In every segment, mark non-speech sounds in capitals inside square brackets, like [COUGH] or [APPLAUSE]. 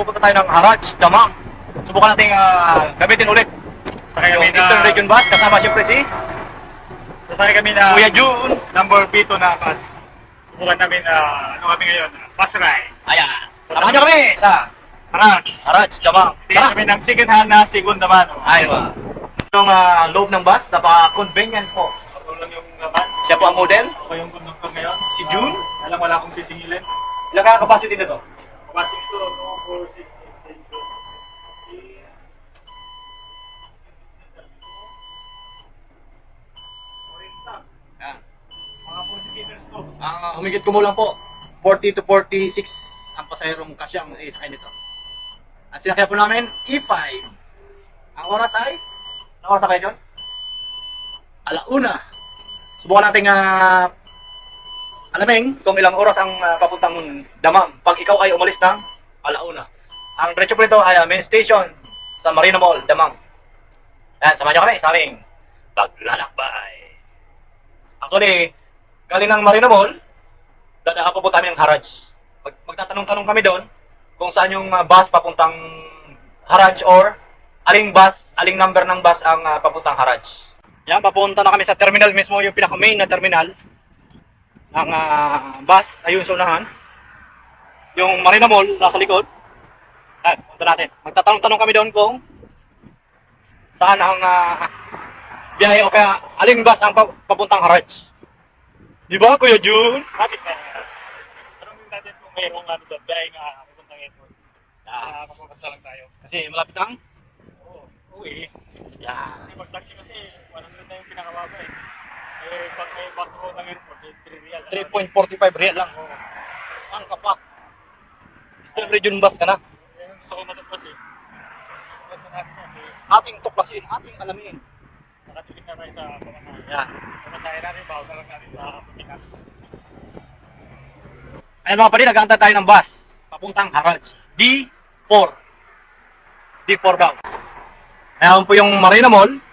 pupunta tayo ng Haraj, Damam. Subukan natin ah, gamitin ulit. Sakay kami na, Eastern Region Bus, kasama siyempre si sakay kami na Kuya June. number B2 na bus. Subukan namin na, ano kami ngayon, bus ride. Ayan. Samahan niyo kami sa Tara, Haraj, Damam. Tara! kami ng second hand na segunda mano. Ayun. Yung ah, loob ng bus, napaka-convenient po. Ako lang yung laman. Siya po ang model. Ako yung conductor ngayon. Si June? Ah, alam wala akong sisingilin. Ilang capacity nito? Kapasok 4, 6, 8, 10, 12. Ayan. Mga 40 seaters to. Ang uh, humigit ko mo lang po, 40 to 46 ang pasahirong kasyang isakay nito. Ang sinakyan po namin, E5. Ang oras ay, anong oras na kayo dyan? Alauna. Subukan natin uh, alamin kung ilang oras ang ah, papuntang Damam pag ikaw ay umalis ng alauna. Ang diretso po nito ay ah, main station sa Marina Mall, Damam. Ayan, samahan nyo kami sa aming paglalakbay. Actually, galing ng Marina Mall, dadaan po po kami ng Haraj. Mag magtatanong-tanong kami doon kung saan yung ah, bus papuntang Haraj or aling bus, aling number ng bus ang ah, papuntang Haraj. Yan, papunta na kami sa terminal mismo, yung pinaka-main na terminal ng ah, bus, ayun sa unahan. Yung Marina Mall, nasa likod. Yan, punta natin. Magtatanong-tanong kami doon kung saan ang ah, biyahe o kaya aling bus ang pa- papuntang Haraj. Di ba, Kuya June? Bakit na? Tanongin natin kung mayroong ano doon, dahil nga pupuntang airport. Ah, Ah, mapapasta lang tayo. kasi malapit ang Oo, uwi. yan. Kasi pag-taxi kasi, 100 na yung pinakababa eh. Eh, pag may bus road ng airport, eh, 3 real. 3.45 real lang. Oo. Saan ka pa? Eastern Region bus ka na. Ang gusto ko matupad eh. Basta natin yan, eh. Ating tuklasin, ating alamin. Nakatipid na tayo sa pamasahe. Yan. Pamasahe natin, bawas na lang natin sa Pinas. Ayun mga pali, nag tayo ng bus. Papuntang Haraj. D4. D4 daw. Ayan po yung Marina Mall.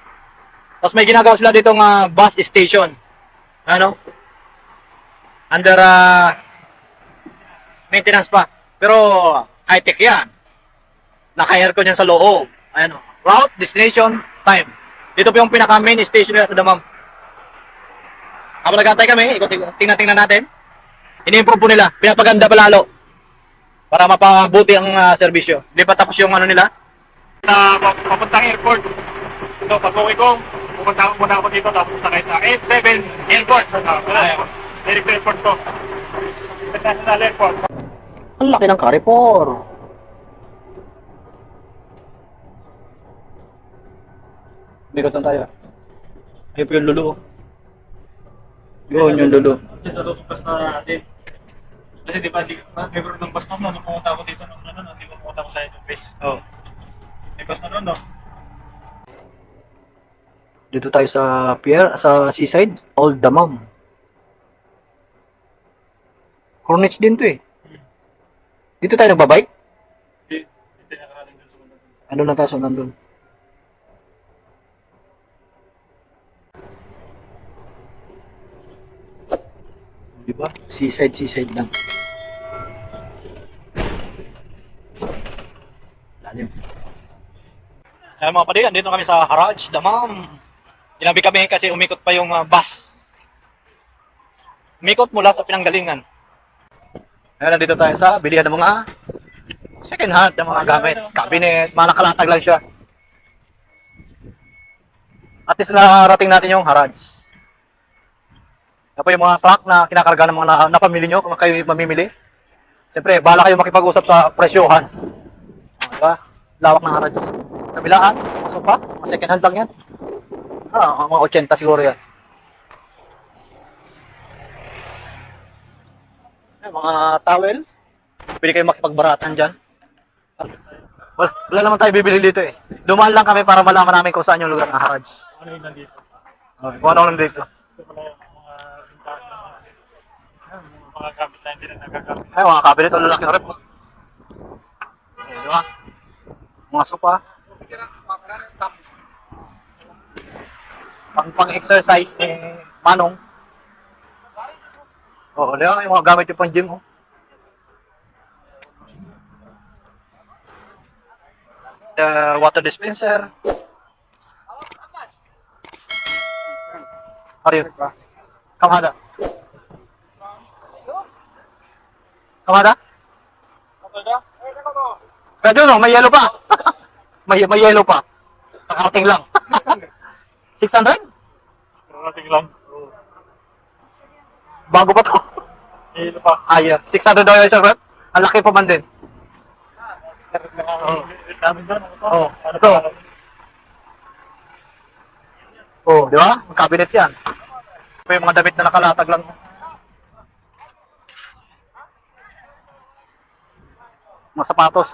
Tapos may ginagawa sila dito ng bus station. Ano? Under ah, maintenance pa. Pero high-tech yan. Naka-aircon yan sa loob. Ayan o. Route, destination, time. Dito po yung pinaka-main station nila sa Damam. Habang nag kami, tingnan-tingnan natin. Ini-improve po nila. Pinapaganda pa lalo. Para mapabuti ang ah, serbisyo. Hindi pa tapos yung ano nila. Pap- papuntang airport. So, pag uwi ko, pupunta ako muna ako dito, tapos sakay sa 87 airport. Wala, direct airport to. International airport. Ang laki ng Carrefour. Bigotan tayo. Ayun po yung lulu. Yun yung lulu. Dito sa bus na natin. Kasi di ba, di, favorite ng bus na nung pumunta ako dito, nung ano, nung di ba pumunta ako sa ito base. Oh. May bus na doon, no? Dito tayo sa pier, sa seaside, Old Damam. Hornets din to eh. Dito tayo nagbabike? Ano na tayo sa nandun? Di ba? Seaside, seaside lang. Lalim. Ayan mga padi, andito kami sa Haraj, Damam. Ginabi kami kasi umikot pa yung ah, bus. Umikot mula sa pinanggalingan. Ayan, nandito tayo sa bilihan ng mga second hand ng mga gamit. Cabinet, mga nakalatag lang siya. At least narating natin yung Haraj. Yan yung mga truck na kinakarga ng mga na, napamili nyo kung kayo mamimili. Siyempre, bala kayo makipag-usap sa presyohan. Diba? Lawak ng Haraj. Mga sofa, mga second hand lang yan. Ah, mga 80 siguro yan. Yan, mga towel. Pwede kayo makipagbaratan dyan. Wala, wala naman tayo bibili dito eh. Dumaan lang kami para malaman namin kung saan yung lugar ng Haraj. Ano yun nandito? Okay, kung ano nandito. Yung mga mga, yung mga gamit na hindi na nagagamit. Ay, mga cabinet, ang lalaki ng rep. Ay, di ba? Mga sopa. Pang pang exercise eh, manong. Oo, di ba? Yung mga gamit yung pang gym, oh. uh, water dispenser. You? Kamada. Kamada? Pwede no, may yellow pa. [LAUGHS] may, may yellow pa. Nakarating lang. [LAUGHS] 600? Parating lang. Bago pa to. Hilo pa. Ah, yeah. 600 daw yung isang rep. Ang laki pa man din. Oo. Dami doon. Oo. Ito. Oh, di ba? Cabinet yan. Ito yung mga damit na nakalatag lang. Mga sapatos.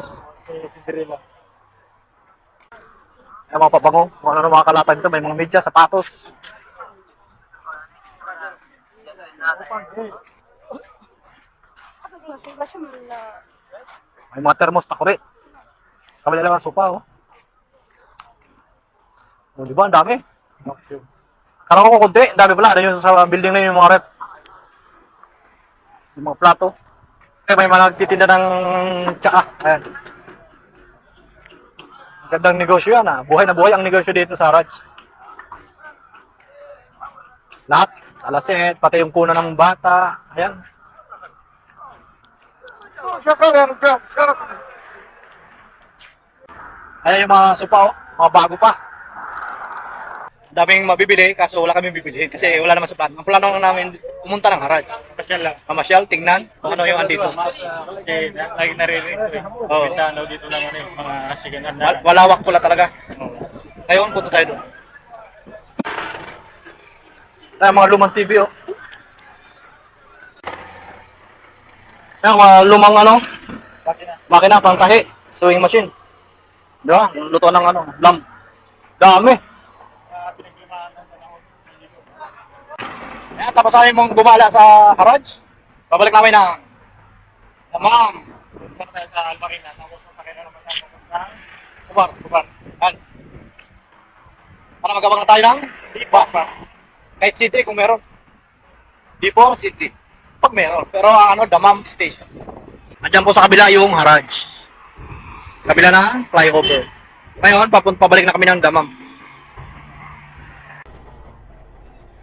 Cinderella. Yung mga pabango. Kung ano mga kalatag dito. May mga media, sapatos. May mga thermos takuri. Kabila lang ang sopa, oh. Oh, di ba? Ang dami. Karang ko kunti. Ang dami pala. Ano yung sa building na yun, yung mga rep. Yung mga plato. Eh, may mga nagtitinda ng tsaka. Ayan. Gandang negosyo yan, ah. Buhay na buhay ang negosyo dito sa Raj. Lahat. Salaset, pati yung kuna ng bata. Ayan. Ayan yung mga sopa, oh. Mga bago pa. Daming mabibili, kaso wala kami bibili kasi wala naman sa plano. Ang plano namin, pumunta ng Haraj. Pasyal lang. Mamasyal, tingnan kung ano yung andito. Kasi na- lagi naririnig ko eh. Oo. Kita daw dito lang ano yung mga siganan na. Wal- Walawak pula talaga. Ngayon, punta tayo doon. Ayan, mga lumang TV, oh. Ayan, mga lumang ano, makina, pangkahi, sewing machine. Di ba? Luto ng ano, lamp. Dami. Ayan, tapos kami mong gumala sa Haraj. Babalik namin na Ma'am. Punta tayo sa Almarina. Tapos sasakay na naman natin sa Kubar. Kuban. Ayan. Para magabang na tayo ng Lipas pa. Kahit city kung meron. Before city. Pag meron. Pero ano, Damam Station. Andiyan po sa kabila yung Haraj. Kabila na flyover. Ngayon, papunt pabalik na kami ng Damam.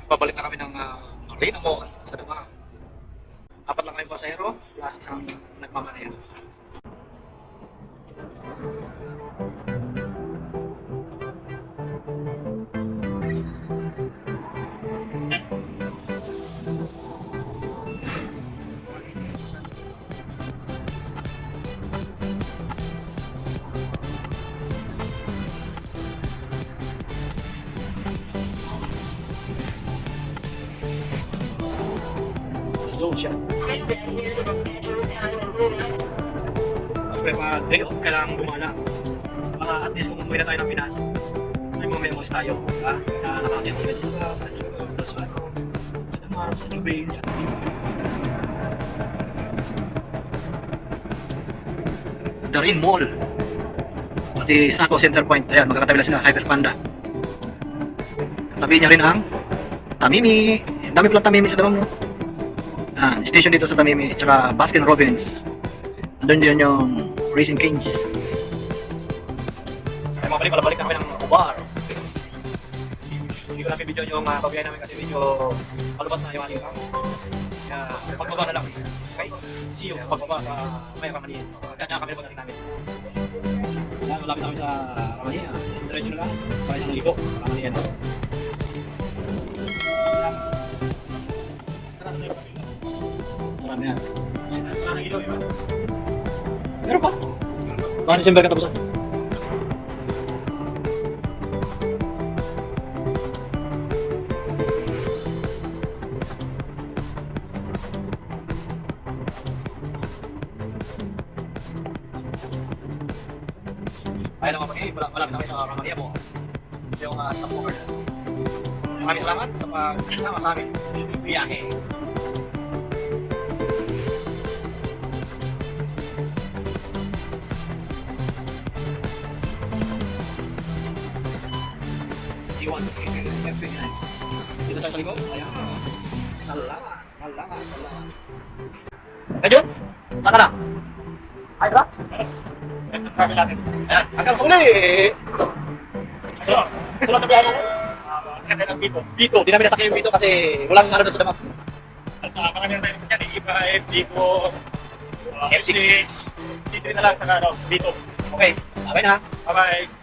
Pabalik na kami ng uh, Marina Mall sa Damam. Apat lang kami pasahero plus isang nagmamanaya. Siya. Siyempre, pag day off, kailangan gumala. Para at least kung umuwi na tayo ng Pinas, may mga memos tayo. Ha? Na nakakita sa Ventura, sa Juro, sa Suano, sa Damar, sa Jubil. Darin Mall. Pati Saco Center Point. Ayan, magkakatabi lang sila Hyper Panda. Katabi niya rin ang Tamimi. Dami pala Tamimi sa damang no? Ah, station dito sa Tamimi, tsaka Baskin Robbins. Doon din yung Racing Kings. Ay, mga balik, palabalik na kami ng bar. Hindi ko lang video yung uh, pabiyahe namin kasi medyo malubas na yung ating kamo. Kaya, pagbaba na lang. Okay? See you sa pagbaba sa Maya Kamanian. Kanya kami pagdating namin. Yan, malapit namin sa Kamanian. Diretso na lang. Sa isang libo. Kamanian. Marami yan. Meron pa? Baka December ka tapos Ayun pag wala malapit na sa Ramania mo. Ito yung uh, support. Maraming salamat sa pagsama sa amin. Biyahe. Dito tayo sa likod. Ayan. Salamat. Salamat. Salamat. Medyo? Saan ka na? Kami natin. Ayan, hanggang sa muli! So, sunod na plano ko. Ah, dito. Dito, di namin nasakyan yung dito kasi walang ano doon sa damat. At uh, marami na tayo dyan, iba, uh, F6. dito na lang sa ano, dito. Okay, okay na. Bye-bye.